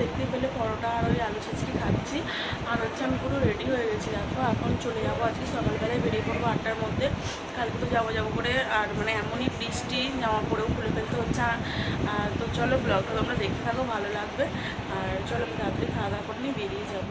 দেখতেই পেলে পরোটা আর ওই আলু ছিচড়ি খাচ্ছি। আর হচ্ছে আমি পুরো রেডি হয়ে গেছি, দেখো, এখন চলে যাব আজকে সকালবেলায় বেরিয়ে পড়ব আটটার মধ্যে। কালকে তো যাব যাব করে, আর মানে এমনই বৃষ্টি, জামা পরেও খুলে ফেলতে হচ্ছে। তো চলো ব্লগটা তোমরা দেখতে থাকো, ভালো লাগবে। আর চলো আমি তাড়াতাড়ি খাওয়া দাওয়া করে নিয়ে বেরিয়ে যাব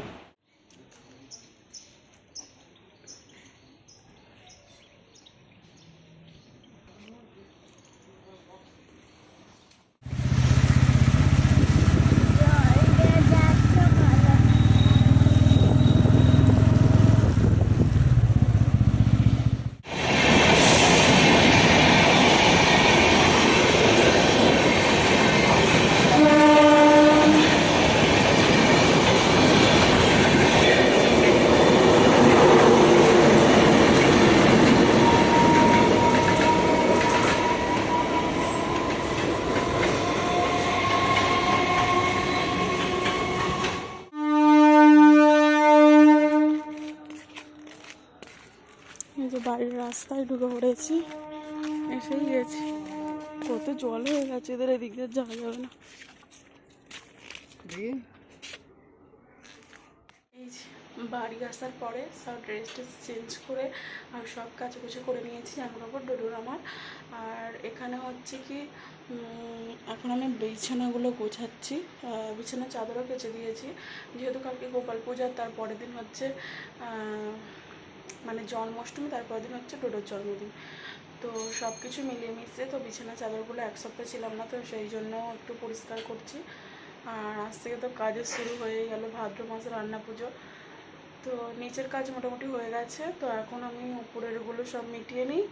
এই যে বাড়ির রাস্তায় ঢুকে পড়েছি। এসেই গেছি। কত জল হয়ে গেছে এদের এদিক দিয়ে যাওয়া যাবে না। বাড়ি আসার পরে সব ড্রেস ট্রেস চেঞ্জ করে আর সব কাজ কুচি করে নিয়েছি এখন ওপর ডোডোর আমার। আর এখানে হচ্ছে কি এখন আমি বিছানাগুলো গোছাচ্ছি। আহ, বিছানার চাদরও কেচে দিয়েছি। যেহেতু কালকে গোপাল পূজা তার পরের দিন হচ্ছে মানে জন্মাষ্টমী, তারপরের দিন হচ্ছে ডোডোর জন্মদিন। তো সব কিছু মিলিয়ে মিশিয়ে তো বিছানা চাদরগুলো এক সপ্তাহ ছিলাম না, তো সেই জন্য একটু পরিষ্কার করছি। আর আজ থেকে তো কাজের শুরু হয়ে গেল, ভাদ্র মাসে রান্না পুজো। তো নিচের কাজ মোটামুটি হয়ে গেছে, তো এখন আমি উপরেরগুলো সব মিটিয়ে নিই,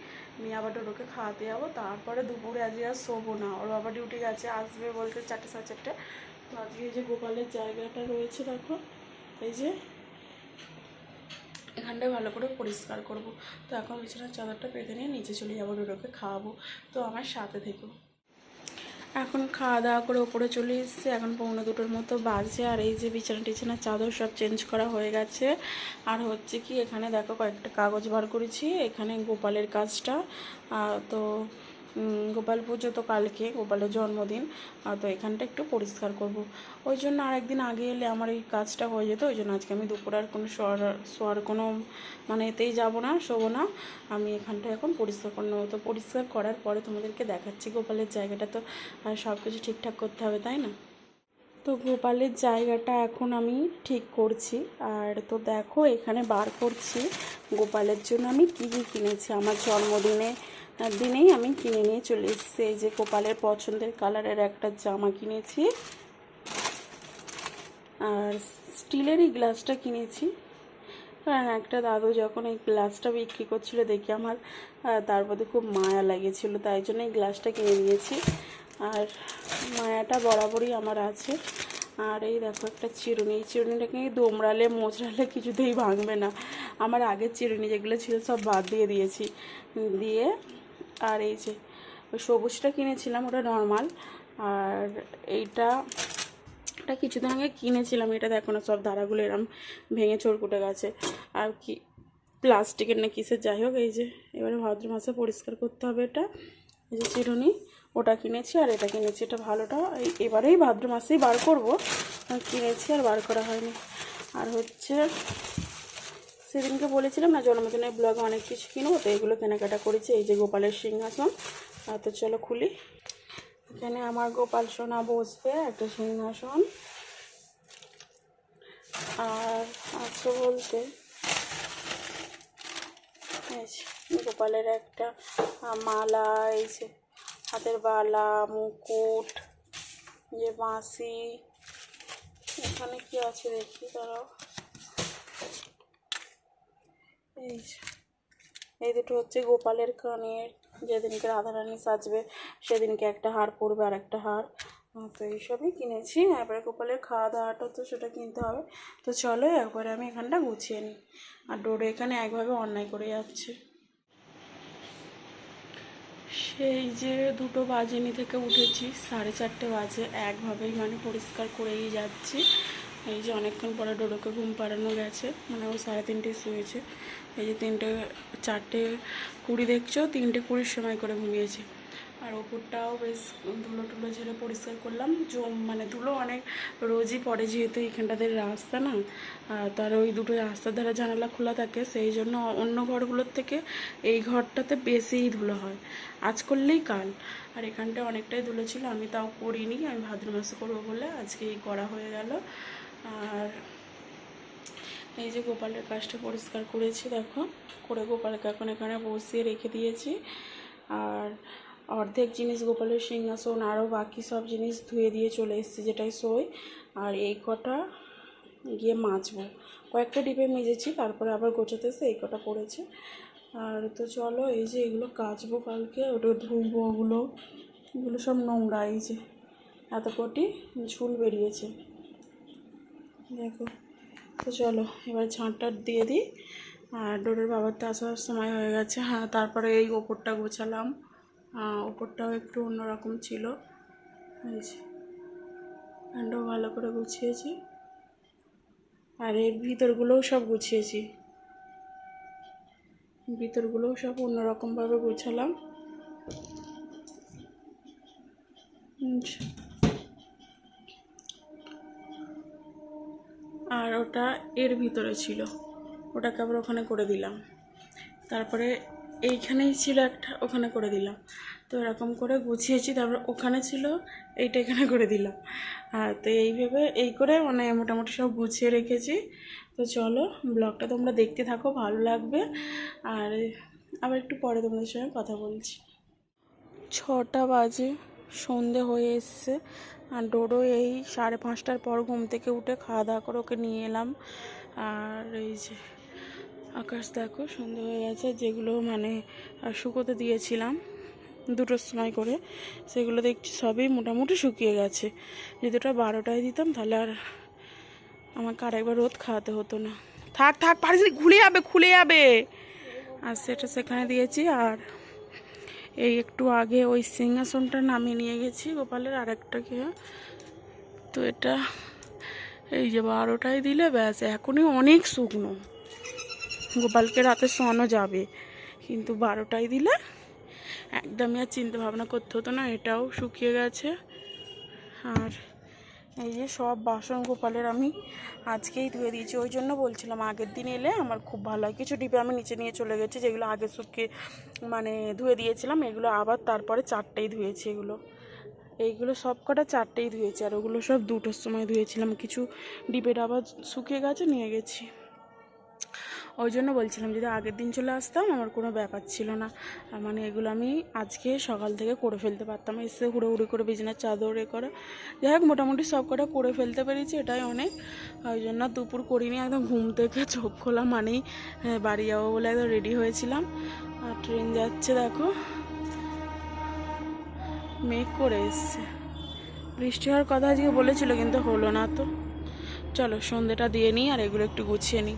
নিয়ে আবার ডোডোকে খাওয়াতে যাব। তারপরে দুপুরে আজকে আর শোবো না, ওর বাবা ডিউটি গেছে, আসবে বলতে চারটে সাড়ে চারটে। তো আজকে এই যে গোপালের জায়গাটা রয়েছে, দেখো, এই যে এখানটায় ভালো করে পরিষ্কার করব। তো এখন বিছানার চাদরটা পেতে নিয়ে নিচে চলে যাব ডোডোকে খাওয়াবো। তো আমার সাথে থেকো। এখন খাওয়া দাওয়া করে ওপরে চলে এসেছে। এখন পৌনে দুটোর মতো বাজে আর এই যে বিছানা টিছানার চাদর সব চেঞ্জ করা হয়ে গেছে। আর হচ্ছে কি, এখানে দেখো কয়েকটা কাগজ বার করেছি। এখানে গোপালের কাজটা। তো গোপাল পুজো তো কালকে, গোপালের জন্মদিন তো এখানটা একটু পরিষ্কার করব। ওই জন্য আরেকদিন আগে এলে আমার এই কাজটা হয়ে যেত, ওই জন্য আজকে আমি দুপুর আর কোনো শোয়ার শোয়ার কোনো মানে এতেই যাব না, শোবো না। আমি এখানটা এখন পরিষ্কার করে নেব। তো পরিষ্কার করার পরে তোমাদেরকে দেখাচ্ছি গোপালের জায়গাটা তো, আর সব কিছু ঠিকঠাক করতে হবে, তাই না? তো গোপালের জায়গাটা এখন আমি ঠিক করছি, আর তো দেখো এখানে বার করছি। গোপালের জন্য আমি কী কী কিনেছি, আমার জন্মদিনে দিনেই আমি কিনে নিয়ে চলে এসেছি। এই যে গোপালের পছন্দের কালারের একটা জামা কিনেছি। আর স্টিলের এই গ্লাসটা কিনেছি। কারণ একটা দাদু যখন এই গ্লাসটা বিক্রি করছিল, দেখে আমার তার প্রতি খুব মায়া লেগেছিল। তাই জন্য এই গ্লাসটা কিনে নিয়েছি। আর মায়াটা বরাবরই আমার আছে। আর এই দেখো একটা চিরুনি। এই চিরুনিটাকে দোমড়ালে, মোচড়ালে কিছুতেই ভাঙবে না। আমার আগের চিরুনি যেগুলো ছিল, সব বাদ দিয়ে দিয়েছি। দিয়ে আর এই যে ওই সবুজটা কিনেছিলাম, ওটা নর্মাল আর এইটা, এটা কিছুদিন আগে কিনেছিলাম, এটা দেখো না, সব ধারাগুলো এরম ভেঙে চোরকুটে গেছে। আর কি, প্লাস্টিকের না কিসের, যাই হোক, এই যে, এবারে ভাদ্র মাসে পরিষ্কার করতে হবে এটা। এই যে চিরুনি, ওটা কিনেছি আর এটা কিনেছি, এটা ভালোটা। এবারেই ভাদ্র মাসেই বার করব। কিনেছি আর বার করা হয়নি। আর হচ্ছে সেদিনকে বলেছিলাম না, জন্মদিনের ব্লগে অনেক কিছু কিনবো, তো এগুলো কেনাকাটা করেছি, এই যে গোপালের সিংহাসন। তো চলো খুলি। এখানে আমার গোপাল সোনা বসবে, একটা সিংহাসন। আর আছে বলতে গোপালের একটা মালা, এই যে হাতের বালা, মুকুট যে বাঁশি, এখানে কি আছে দেখি তারাও এই এই দুটো হচ্ছে গোপালের কানের যেদিনকে রাধারানী সাজবে সেদিনকে একটা হার পরবে আর একটা হার। তো এইসবই কিনেছি এবারে গোপালের খাওয়া দাওয়াটা তো সেটা কিনতে হবে। তো চলো একবারে আমি এখানটা গুছিয়ে নিই। আর ডোরে এখানে একভাবে অন্যায় করে যাচ্ছে। সেই যে দুটো বাজেনি থেকে উঠেছি, সাড়ে চারটে বাজে, একভাবেই মানে পরিষ্কার করেই যাচ্ছি। এই যে অনেকক্ষণ পরে ডোডোকে ঘুম পাড়ানো গেছে মানে ও সাড়ে তিনটে শুয়েছে। এই যে তিনটে, চারটে কুড়ি দেখছ, তিনটে কুড়ির সময় করে ঘুমিয়েছে। আর ওপরটাও বেশ ধুলো টুলো ঝেড়ে পরিষ্কার করলাম। জম মানে ধুলো অনেক রোজই পড়ে যেহেতু এখানটাতে রাস্তা না। তার ওই দুটো রাস্তার ধারে জানালা খোলা থাকে, সেই জন্য অন্য ঘরগুলোর থেকে এই ঘরটাতে বেশিই ধুলো হয়। আজ করলেই কাল। আর এখানটা অনেকটাই ধুলো ছিল, আমি তাও করিনি, আমি ভাদ্র মাসে করব বলে আজকেই করা হয়ে গেল। আর এই যে গোপালের কাজটা পরিষ্কার করেছি, দেখো, করে গোপালকে এখন এখানে বসিয়ে রেখে দিয়েছি। আর অর্ধেক জিনিস গোপালের সিংহাসন আরও বাকি সব জিনিস ধুয়ে দিয়ে চলে এসেছি, যেটাই সই। আর এই কটা গিয়ে মাজবো। কয়েকটা ডিপে মেজেছি, তারপরে আবার গোছাতে এসে এই কটা পড়েছে। আর তো চলো, এই যে এগুলো কাচবো কালকে, ওটা ধুইবো ওগুলো। এগুলো সব নোংরা, এই যে এত কটি ঝুল বেরিয়েছে। দেখো। তো চলো, এবার ঝাঁটটা দিয়ে দিই। আর ডোরের বাবার তো আসার সময় হয়ে গেছে। হ্যাঁ তারপরে এই ওপরটা গোছালাম। ওপরটাও একটু অন্যরকম ছিল। ফ্যানটাও ভালো করে গুছিয়েছি। আর এর ভিতরগুলোও সব গুছিয়েছি। ভিতরগুলোও সব অন্যরকমভাবে গোছালাম। আচ্ছা। আর ওটা এর ভিতরে ছিল। ওটাকে আবার ওখানে করে দিলাম। তারপরে এইখানেই ছিল একটা, ওখানে করে দিলাম। তো এরকম করে গুছিয়েছি, তারপরে ওখানে ছিল, এইটা এখানে করে দিলাম। আর তো এইভাবে এই করে মানে মোটামুটি সব গুছিয়ে রেখেছি। তো চলো, ব্লগটা তোমরা দেখতে থাকো, ভালো লাগবে। আর আবার একটু পরে তোমাদের সঙ্গে কথা বলছি। ছটা বাজে। সন্ধে হয়ে এসছে। আর ডোডো এই সাড়ে পাঁচটার পর ঘুম থেকে উঠে খাওয়া দাওয়া করে ওকে নিয়ে এলাম। আর এই যে আকাশ দেখো, সন্ধে হয়ে গেছে, যেগুলো মানে শুকোতে দিয়েছিলাম দুটোর সময় করে, সেগুলো দেখছি সবই মোটামুটি শুকিয়ে গেছে। যদি ওটা বারোটায় দিতাম তাহলে আর আমাকে আরেকবার রোদ খাওয়াতে হতো না। থাক থাক পারিস খুলে যাবে খুলে যাবে। আর সেটা সেখানে দিয়েছি, আর এই একটু আগে ওই সিংহাসনটা নামিয়ে নিয়ে গেছি, গোপালের আর একটাকে তো এটা এই যে বারোটায় দিলে ব্যাস, এখনই অনেক শুকনো। গোপালকে রাতে শোয়ানো যাবে, কিন্তু বারোটায় দিলে একদমই আর চিন্তা ভাবনা করতে হতো না, এটাও শুকিয়ে গেছে। আর এই যে সব বাসন গোপালের আমি আজকেই ধুয়ে দিয়েছি। ওই জন্য বলছিলাম আগের দিন এলে আমার খুব ভালো হয়। কিছু ডিপে আমি নিচে নিয়ে চলে গেছি, যেগুলো আগে শুকিয়ে মানে ধুয়ে দিয়েছিলাম, এগুলো আবার তারপরে চারটেই ধুয়েছি এগুলো। এইগুলো সব কটা চারটেই ধুয়েছি, আর ওগুলো সব দুটোর সময় ধুয়েছিলাম। কিছু ডিপেটা আবার শুকিয়ে গেছে, নিয়ে গেছি। ওই জন্য বলছিলাম যদি আগের দিন চলে আসতাম আমার কোনো ব্যাপার ছিল না। মানে এগুলো আমি আজকে সকাল থেকে করে ফেলতে পারতাম। এসে হুড়োহুড়ি করে বিছানার চাদর এ করে। যাই হোক মোটামুটি সব কটা করে ফেলতে পেরেছি এটাই অনেক। ওই জন্য দুপুর করিনি একদম ঘুম থেকে চোখ খোলা মানেই হ্যাঁ, বাড়ি যাব বলে একদম রেডি হয়েছিলাম। আর ট্রেন যাচ্ছে দেখো। মেঘ করে এসছে। বৃষ্টি হওয়ার কথা আজকে বলেছিল কিন্তু হলো না তো। চলো সন্ধেটা দিয়ে নিই আর এগুলো একটু গুছিয়ে নিই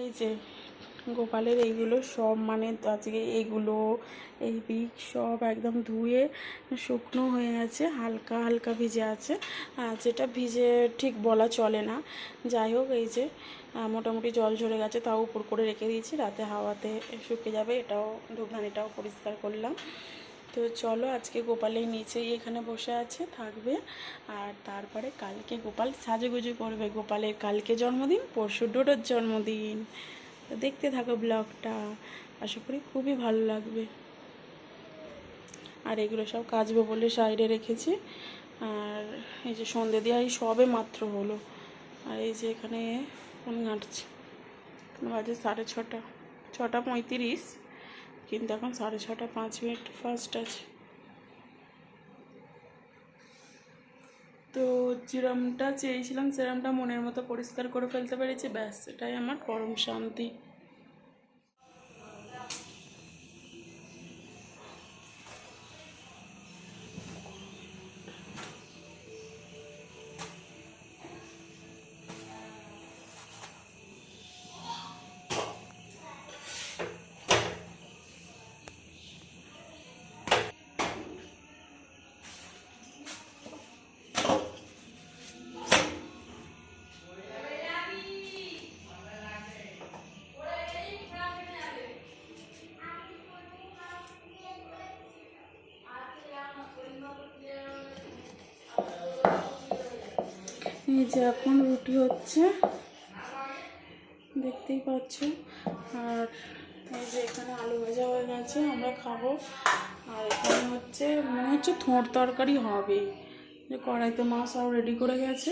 এই যে গোপালের এইগুলো সব মানে আজকে এইগুলো এই পিক সব একদম ধুয়ে শুকনো হয়ে আছে হালকা হালকা ভিজে আছে। যেটা ভিজে ঠিক বলা চলে না। যাই হোক, এই যে মোটামুটি জল ঝরে গেছে, তাও উপর করে রেখে দিয়েছি। রাতে হাওয়াতে শুকে যাবে, এটাও ধূপধানিটাও পরিষ্কার করলাম। তো চলো, আজকে গোপালের নিচেই এখানে বসে আছে, থাকবে। আর তারপরে কালকে গোপাল সাজুগুজু করবে। গোপালের কালকে জন্মদিন, পরশু ডোডোর জন্মদিন। দেখতে থাকো ব্লগটা। আশা করি খুবই ভালো লাগবে। আর এগুলো সব কাচবো বলে সাইডে রেখেছি। আর এই যে সন্ধে দিয়ে এই সবে মাত্র হলো। আর এই যে এখানে ফোন ঘাঁটছি। বাজে সাড়ে ছটা। ছটা পঁয়ত্রিশ। কিন্তু এখন সাড়ে ছটা পাঁচ মিনিট ফার্স্ট আছে। তো যেরমটা চেয়েছিলাম, সেরমটা মনের মতো পরিষ্কার করে ফেলতে পেরেছি। ব্যাস, এটাই আমার পরম শান্তি। এই যে এখন রুটি হচ্ছে। দেখতেই পাচ্ছ। আর এই যে এখানে আলু ভাজা হয়ে গেছে, আমরা খাব। আর এখানে হচ্ছে, মনে হচ্ছে থোঁড় তরকারি হবে। যে কড়াইতে মাছ আরও রেডি করে গেছে।